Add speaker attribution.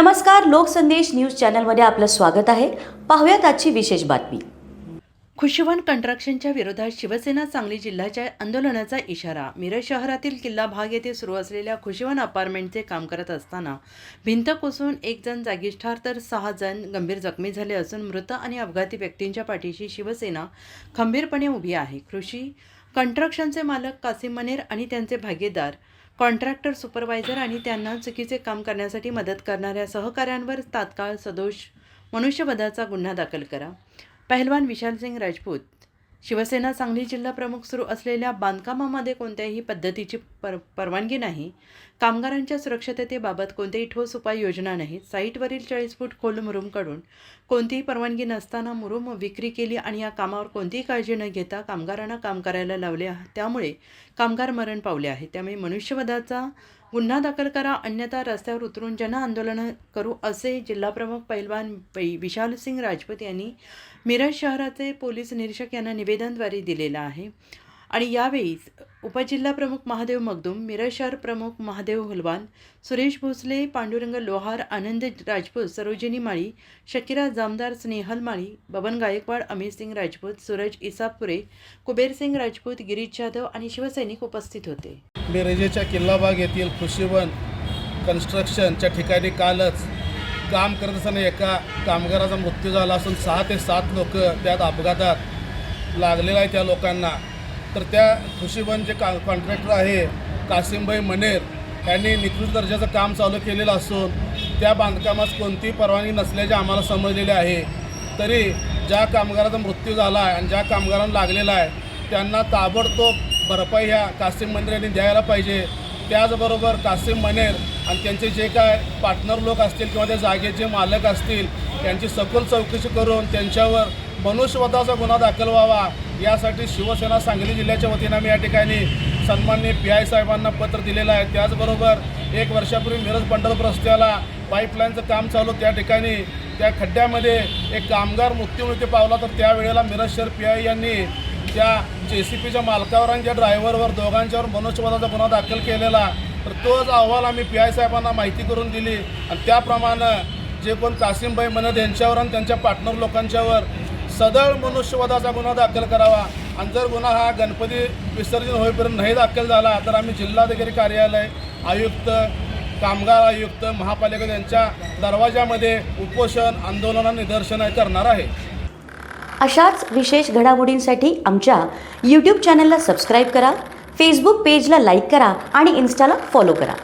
Speaker 1: नमस्कार लोकसंदेश न्यूज चॅनलमध्ये आपलं स्वागत आहे. पाहूयात आजची विशेष बातमी.
Speaker 2: खुशीवन कंट्रक्शनच्या विरोधात शिवसेना सांगली जिल्ह्याच्या आंदोलनाचा इशारा. मिरज शहरातील किल्ला भाग येथे सुरू असलेल्या खुशीवन अपार्टमेंटचे काम करत असताना भिंत कोसळून एक जण जागीच ठार तर सहा जण गंभीर जखमी झाले असून मृत आणि अपघाती व्यक्तींच्या पाठीशी शिवसेना खंबीरपणे उभी आहे. कृषी कंट्रक्शनचे मालक कासिम मनेर आणि त्यांचे भागीदार कॉन्ट्रॅक्टर सुपरवायझर आणि त्यांना चुकीचे काम करण्यासाठी मदत करणाऱ्या सहकाऱ्यांवर तात्काळ सदोष मनुष्यवधाचा गुन्हा दाखल करा. पहलवान विशालसिंग राजपूत शिवसेना सांगली जिल्हा प्रमुख सुरू असलेल्या बांधकामामध्ये कोणत्याही पद्धतीची पर परवानगी नाही. कामगारांच्या सुरक्षिततेबाबत कोणतेही ठोस उपाययोजना नाहीत साईटवरील चाळीस फूट खोल मुरुमकडून कोणतीही परवानगी नसताना मुरुम विक्री केली आणि या कामावर कोणतीही काळजी न घेता कामगारांना काम करायला लावले त्यामुळे कामगार मरण पावले आहे त्यामुळे मनुष्यवधाचा गुन्हा दाखल करा अन्यथा रस्त्यावर उतरून जन आंदोलन करू असे जिल्हाप्रमुख पैलवान पै विशालसिंग राजपूत यांनी मिरज शहराचे पोलीस निरीक्षक यांना निवेदनद्वारे दिलेलं आहे. आणि यावेळीच उपजिल्हा प्रमुख महादेव मगदूम मिरज शहर प्रमुख महादेव हलवान सुरेश भोसले पांडुरंग लोहार आनंद राजपूत सरोजिनी माळी शकिरा जामदार स्नेहल माळी बबन गायकवाड अमित सिंग राजपूत सूरज इसापुरे कुबेरसिंग राजपूत गिरीश जाधव आणि शिवसैनिक उपस्थित होते.
Speaker 3: मिरजेच्या किल्लाबाग येथील खुशीवन कन्स्ट्रक्शनच्या ठिकाणी कालच काम करत असताना एका कामगाराचा मृत्यू झाला असून सहा ते सात लोक त्यात अपघातात लागलेला आहे त्या लोकांना. तर त्या खुशीवन जे का कॉन्ट्रॅक्टर आहे कासिमभाई मनेर यांनी निकृष्ट दर्जाचं काम चालू केलेलं असून त्या बांधकामास कोणतीही परवानगी नसल्याचे आम्हाला समजलेले आहे. तरी ज्या कामगाराचा मृत्यू झाला आहे आणि ज्या कामगारांना लागलेला आहे त्यांना ताबडतोब भरपाई ह्या कासिम मनेर यांनी द्यायला पाहिजे. त्याचबरोबर कासिम मनेर आणि त्यांचे जे काय पार्टनर लोक असतील किंवा त्या जागेचे मालक असतील त्यांची सखोल चौकशी करून त्यांच्यावर मनुष्यवधाचा गुन्हा दाखल व्हावा. यासाठी शिवसेना सांगली जिल्ह्याच्या वतीनं आम्ही या ठिकाणी सन्माननीय पी आय साहेबांना पत्र दिलेलं आहे. त्याचबरोबर एक वर्षापूर्वी मिरज पंढरपूर रस्त्याला पाईपलाईनचं काम चालू त्या ठिकाणी त्या खड्ड्यामध्ये एक कामगार मृत्यूमृत्यू पावला. तर त्यावेळेला मिरज शहर पी आय यांनी त्या जे सी पीच्या मालकावर आणि ज्या ड्रायव्हरवर दोघांच्यावर मनुष्यवधाचा गुन्हा दाखल केलेला. तर तोच अहवाल आम्ही पी आय साहेबांना माहिती करून दिली. आणि त्याप्रमाणे जे कोण कासिमभाई मनद यांच्यावर आणि त्यांच्या पार्टनर लोकांच्यावर सदळ मनुष्यवधाचा गुन्हा दाखल करावा. आणि जर गुन्हा हा गणपती विसर्जन होईपर्यंत नाही दाखल झाला तर आम्ही जिल्हाधिकारी कार्यालय आयुक्त कामगार आयुक्त महापालिका यांच्या दरवाजामध्ये उपोषण आंदोलन निदर्शन करणार आहे.
Speaker 1: अशाच विशेष घडामोडींसाठी आमच्या यूट्यूब चॅनलला सबस्क्राईब करा फेसबुक पेजला लाईक करा आणि इन्स्टाला फॉलो करा.